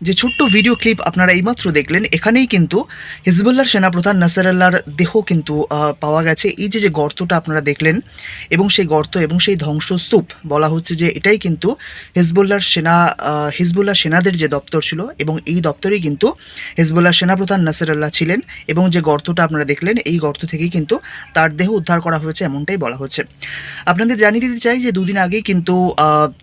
যে ছোট্ট video clip আপনারা এইমাত্র দেখলেন, এখানেই কিন্তু হিজবুল্লাহর সেনাপ্রধান নাসারাল্লাহর দেহ কিন্তু পাওয়া গেছে। এই যে যে গর্তটা আপনারা দেখলেন, এবং সেই গর্ত এবং সেই ধ্বংসস্তূপ বলা হচ্ছে যে, এটাই কিন্তু হিজবুল্লাহর সেনা হিজবুল্লাহ সেনাদের যে দপ্তর ছিল, এবং এই দপ্তরেই কিন্তু হিজবুল্লাহ সেনাপ্রধান নাসারাল্লাহ ছিলেন, এবং যে গর্তটা আপনারা দেখলেন, এই গর্ত থেকেই কিন্তু তার দেহ উদ্ধার করা হয়েছে, এমনটাই বলা হচ্ছে। আপনাদের জানিয়ে দিতে চাই যে, দুদিন আগেই কিন্তু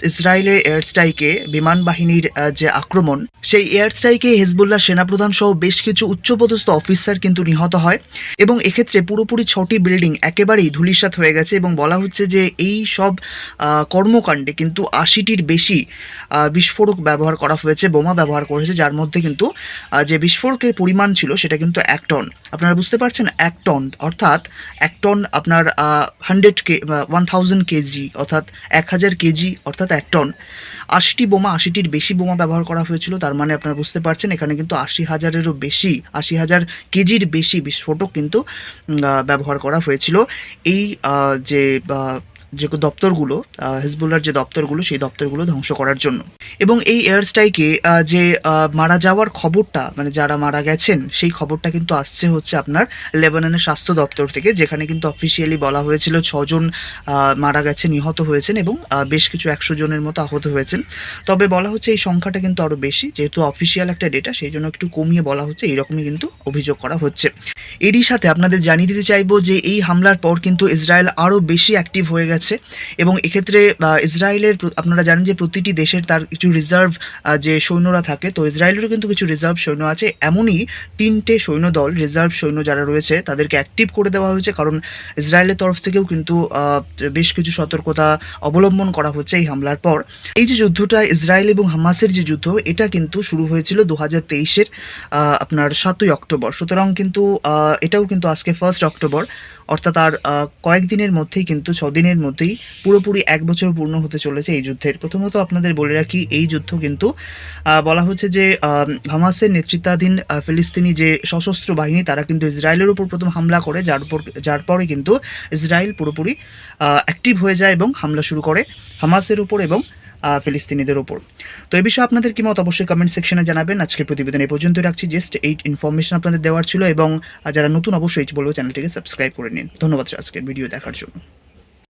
ইসরায়েলের এয়ার স্ট্রাইকে বিমান বাহিনীর যে আক্রমণ সেই এয়ার স্ট্রাইকে হিজবুল্লাহ সেনাপ্রধান সহ বেশ কিছু উচ্চপদস্থ অফিসার কিন্তু নিহত হয় এবং এক্ষেত্রে পুরোপুরি ছটি বিল্ডিং একেবারেই ধূলিসাৎ হয়ে গেছে এবং বলা হচ্ছে যে এই সব কর্মকাণ্ডে কিন্তু আশিটির বেশি বিস্ফোরক ব্যবহার করা হয়েছে, বোমা ব্যবহার করেছে যার মধ্যে কিন্তু যে বিস্ফোরকের পরিমাণ ছিল সেটা কিন্তু এক টন। আপনারা বুঝতে পারছেন, এক টন, অর্থাৎ এক টন আপনার হান্ড্রেড কে ওয়ান থাউজেন্ড কেজি, অর্থাৎ এক হাজার কেজি, অর্থাৎ এক টন। আশিটি বোমা, আশিটির বেশি বোমা ব্যবহার করা হয়েছিল, তার মানে আপনারা বুঝতে পারছেন, এখানে কিন্তু আশি হাজারেরও বেশি, আশি হাজার কেজির বেশি বিস্ফোটক কিন্তু ব্যবহার করা হয়েছিল। এই যে যে দপ্তরগুলো হিজবুল্লার যে দপ্তরগুলো, সেই দপ্তরগুলো ধ্বংস করার জন্য। এবং এই এয়ার স্ট্রাইকে যে মারা যাওয়ার খবরটা মানে যারা মারা গেছেন, সেই খবরটা কিন্তু আসছে হচ্ছে আপনার লেবাননের স্বাস্থ্য দপ্তর থেকে, যেখানে কিন্তু অফিসিয়ালি বলা হয়েছিল ছজন মারা গেছে নিহত হয়েছেন এবং বেশ কিছু একশো জনের মতো আহত হয়েছেন। তবে বলা হচ্ছে এই সংখ্যাটা কিন্তু আরও বেশি, যেহেতু অফিসিয়াল একটা ডেটা সেই জন্য একটু কমিয়ে বলা হচ্ছে, এইরকমই কিন্তু অভিযোগ করা হচ্ছে। এরই সাথে আপনাদের জানিয়ে দিতে চাইব যে এই হামলার পর কিন্তু ইসরায়েল আরও বেশি অ্যাক্টিভ হয়ে গেছে এবং এক্ষেত্রে ইসরায়েলের আপনারা জানেন যে প্রতিটি দেশের তার কিছু রিজার্ভ যে সৈন্যরা থাকে, তো ইসরায়েলেরও কিন্তু কিছু রিজার্ভ সৈন্য আছে। এমনই তিনটে সৈন্য দল রিজার্ভ সৈন্য যারা রয়েছে, তাদেরকে অ্যাক্টিভ করে দেওয়া হয়েছে। কারণ ইসরায়েলের তরফ থেকেও কিন্তু বেশ কিছু সতর্কতা অবলম্বন করা হচ্ছে এই হামলার পর। এই যে যুদ্ধটা ইসরায়েল এবং হামাসের যে যুদ্ধ, এটা কিন্তু শুরু হয়েছিল দু হাজার তেইশের আপনার সাতই অক্টোবর। সুতরাং কিন্তু এটাও কিন্তু আজকে ফার্স্ট অক্টোবর অর্থাৎ আর কয়েকদিনের মধ্যেই কিন্তু, ছদিনের মধ্যেই পুরোপুরি এক বছর পূর্ণ হতে চলেছে এই যুদ্ধের। প্রথমত আপনাদের বলে রাখি, এই যুদ্ধ কিন্তু বলা হচ্ছে যে হামাসের নেতৃত্বাধীন ফিলিস্তিনি যে সশস্ত্র বাহিনী, তারা কিন্তু ইসরায়েলের উপর প্রথম হামলা করে, যার উপর যার পরে কিন্তু ইসরায়েল পুরোপুরি অ্যাক্টিভ হয়ে যায় এবং হামলা শুরু করে হামাসের উপর এবং ফিলিস্তিনিদের উপর। তো এই বিষয়ে আপনাদের কি মত অবশ্যই কমেন্ট সেকশনে জানাবেন। আজকের প্রতিবেদন এই পর্যন্ত রাখছি। জাস্ট এই ইনফরমেশন আপনাদের দেওয়ার ছিল এবং যারা নতুন অবশ্যই বলব চ্যানেলটিকে সাবস্ক্রাইব করে নিন। ধন্যবাদ আজকের ভিডিও দেখার জন্য।